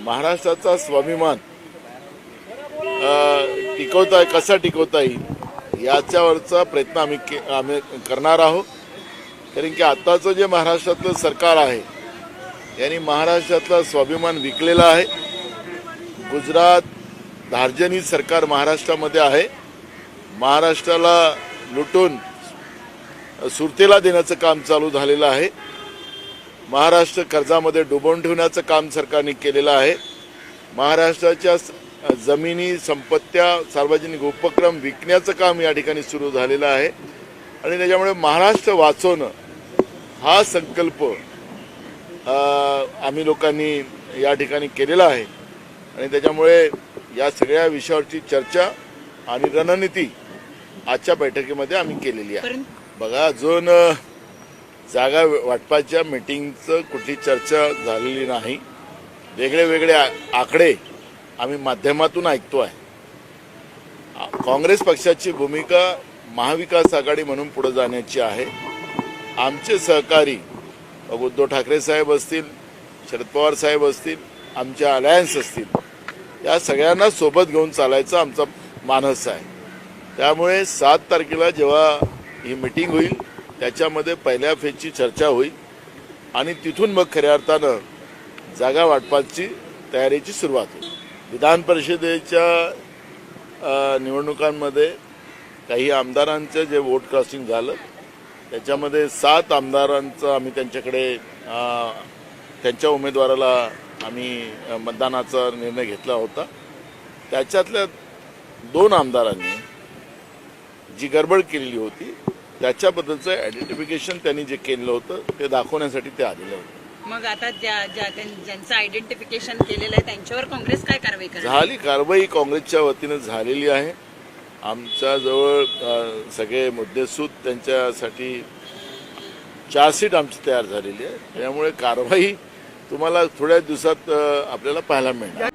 महाराष्ट्राचा स्वाभिमान टिकवता कसा टिकवता येईल याच्यावरचा प्रयत्न आम्ही के- आम्ही करणार आहोत. कारण की आत्ताचं जे महाराष्ट्रातलं सरकार आहे यांनी महाराष्ट्रातला स्वाभिमान विकलेला आहे. गुजरात धार्जनी सरकार महाराष्ट्रामध्ये आहे. महाराष्ट्राला लुटून सुरतेला देण्याचं काम चालू झालेलं आहे. महाराष्ट्र कर्जामध्ये डुबवून ठेवण्याचं काम सरकारने केलेलं आहे. महाराष्ट्राच्या जमिनी संपत्त्या सार्वजनिक उपक्रम विकण्याचं काम या ठिकाणी सुरू झालेलं आहे. आणि त्याच्यामुळे महाराष्ट्र वाचवणं हा संकल्प आम्ही लोकांनी या ठिकाणी केलेला आहे. आणि त्याच्यामुळे या सगळ्या विषयावरची चर्चा आणि रणनीती आजच्या बैठकीमध्ये आम्ही केलेली आहे. बघा अजून जागा वाटपाच्या मिटिंगचं कुठली चर्चा झालेली नाही. वेगळे वेगळे आ- आकडे आम्ही माध्यमातून ऐकतो आहे काँग्रेस पक्षाची भूमिका महाविकास आघाडी म्हणून पुढे जाण्याची आहे. आमचे सहकारी मग उद्धव ठाकरे साहेब असतील शरद पवार साहेब असतील आमच्या अलायन्स असतील या सगळ्यांना सोबत घेऊन चालायचा आमचा मानस आहे. त्यामुळे सात तारखेला जेव्हा ही मिटिंग होईल त्याच्यामध्ये पहिल्या फेजची चर्चा होईल आणि तिथून मग खऱ्या अर्थानं जागा वाटपाची तयारीची सुरुवात होईल. विधान परिषदेच्या निवडणुकांमध्ये काही आमदारांचं जे वोट क्रॉसिंग झालं त्याच्यामध्ये सात आमदारांचं आम्ही त्यांच्याकडे त्यांच्या उमेदवाराला आम्ही मतदानाचा निर्णय घेतला होता. त्याच्यातल्या दोन आमदारांनी जी गडबड केलेली होती त्याच्याबद्दलचं आयडेंटिफिकेशन त्यांनी जे केलेलं होतं ते दाखवण्यासाठी ते आलेले होते. मग आता ज्या ज्या त्यां- ज्यांचं आयडेंटिफिकेशन केलेलं आहे त्यांच्यावर काँग्रेस काय कारवाई झाली कारवाई काँग्रेसच्या वतीनं झालेली आहे. आमच्याजवळ अ, सगळे मुद्देसूद त्यांच्यासाठी चार्जशीट आमची तयार झालेली आहे. त्यामुळे कारवाई तुम्हाला थोड्या दिवसात आपल्याला पाहायला मिळणार.